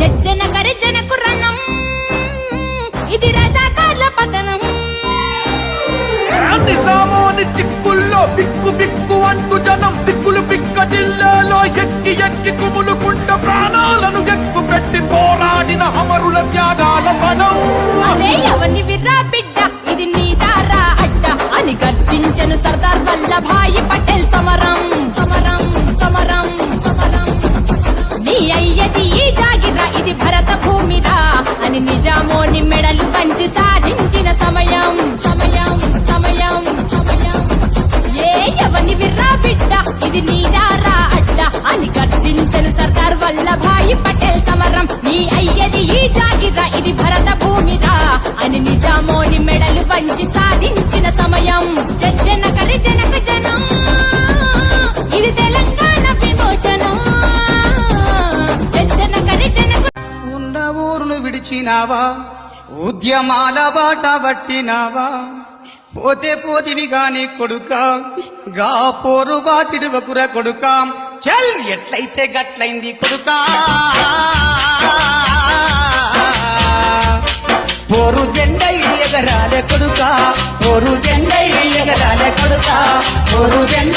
జజ్జన గరిజనకు రణం ఇది రజాకార్ల పతనం. నిజామోని చిక్కుల్లో బిక్కు బిక్కు అంటూ జనం దిక్కులు పిక్కటిల్లాలో ఎక్కి ఎక్కి కుములుకుంట ప్రాణాలను ఎక్కు పెట్టి పోరాడిన అమరుల త్యాగాల పనం అరే ఎవరిని విర్రా బిడ్డ ఇది నీ దారా అడ్డ. అని గర్జించను సర్దార్ వల్లభాయి పటేల్ సమరం. భూమిరా అని నిజామోని మెడలు పంచి సాధించిన సమయం. సమయం సమయం సమయం. ఏ ఎవని విర్రా బిడ్డ? ఇది నీదారా అడ్డ? అని గర్జించను సర్దార్ వల్లభాయి పటేల్ సమరం. నీ అయ్యది ఈ జాగిరా ఇది భరత భూమిరా అని నిజామోని మెడలు పంచి సాధి ఊరును ఉద్యమాల బాట పట్టినావా? పోతే పోతివి గాని కొడుక? గా పోరు బాటిడు బాటిడువకుర కొడుక? చల్ ఎట్లయితే గట్లయింది కొడుక? పోరు జెండ ఎగరాలే కొడుక? పోరు జెండ ఎగరాలే కొడుక? పోరు జెండ